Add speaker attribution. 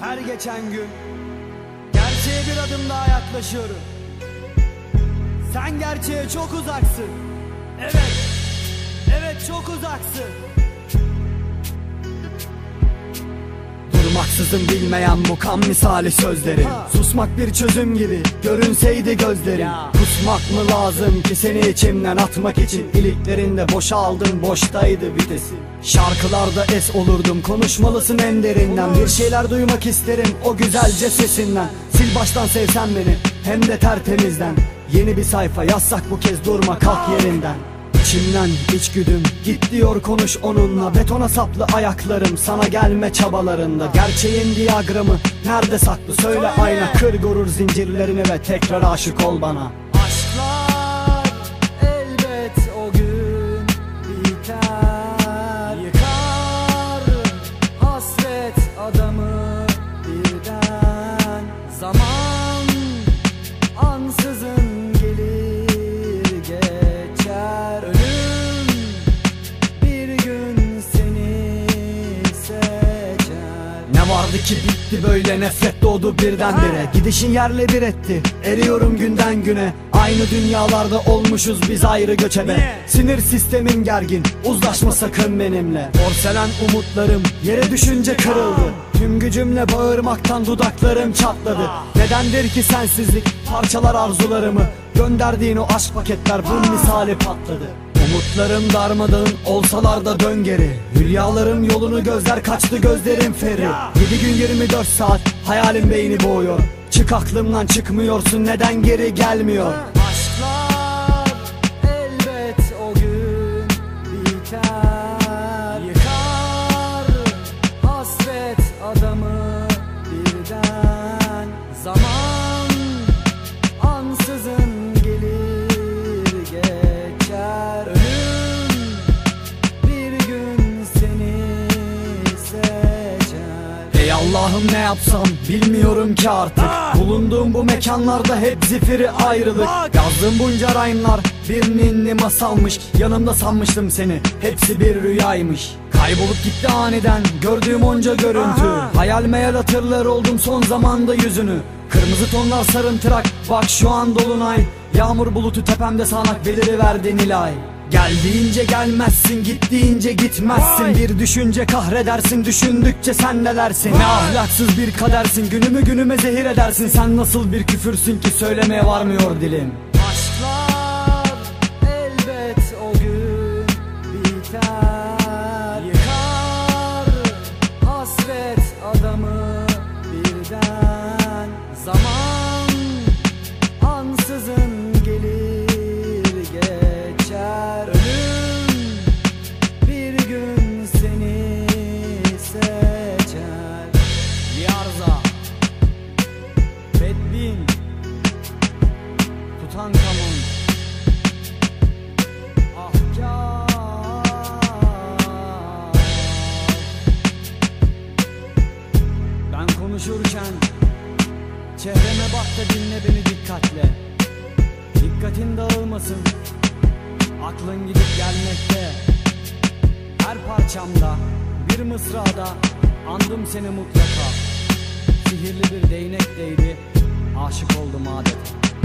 Speaker 1: Her geçen gün Gerçeğe bir adım daha yaklaşıyorum. Sen gerçeğe çok uzaksın. Evet Evet çok uzaksın
Speaker 2: Durmaksızın bilmeyen bu kan misali sözlerin.
Speaker 1: Ha.
Speaker 2: Susmak bir çözüm gibi görünseydi gözlerin.
Speaker 1: Ya.
Speaker 2: Kusmak mı lazım ki seni içimden atmak için? İliklerinde boşaldın boştaydı vitesin. Şarkılarda es olurdum konuşmalısın en derinden. Bir şeyler duymak isterim o güzelce sesinden. Sil baştan sevsen beni hem de tertemizden. Yeni bir sayfa yazsak bu kez durma kalk yerinden İçimden içgüdüm git diyor konuş onunla. Betona saplı ayaklarım sana gelme çabalarında. Gerçeğin diyagramı nerede saklı? Söyle ayna. Kır gurur zincirlerini ve tekrar aşık ol bana vardı ki bitti böyle nefret doğdu birdenbire. Gidişin yerle bir etti eriyorum günden güne. Aynı dünyalarda olmuşuz biz ayrı göçebe? Sinir sistemin gergin uzlaşma sakın benimle. Porselen umutlarım yere düşünce kırıldı. Tüm gücümle bağırmaktan dudaklarım çatladı. Nedendir ki sensizlik? Parçalar arzularımı Gönderdiğin o aşk paketler bu misali patladı Umutlarım darmadağın olsalar da dön geri. Hülyalarım yolunu gözler kaçtı gözlerim feri. 7 gün 24 saat hayalim beyni boğuyor. Çık aklımdan çıkmıyorsun neden geri gelmiyor?
Speaker 1: Aşklar elbet o gün biter. Yıkar hasret adamı birden. Zaman
Speaker 2: Allah'ım ne yapsam bilmiyorum ki artık. Bulunduğum bu mekanlarda hep zifiri ayrılık. Yazdığım bunca rhyme'lar bir ninni masalmış. Yanımda sanmıştım seni hepsi bir rüyaymış. Kaybolup gitti aniden gördüğüm onca görüntü. Hayal meyal hatırlar oldum son zamanda yüzünü. Kırmızı tonlar sarımtırak bak şu an dolunay. Yağmur bulutu tepemde sağanak beliriverdi Nilay Geldiğince gelmezsin gittiğince gitmezsin. Bir düşünce kahredersin düşündükçe sen nelersin Ne ahlaksız bir kadersin günümü günüme zehir edersin. Sen nasıl bir küfürsün ki söylemeye varmıyor dilim?
Speaker 1: Aşklar elbet o gün biter konuşurken Çehreme bak da dinle beni dikkatle. Dikkatin dağılmasın. Aklın gidip gelmekte. Her parçamda Bir mısrada Andım seni mutlaka. Sihirli bir değnek değdi Aşık oldum adeta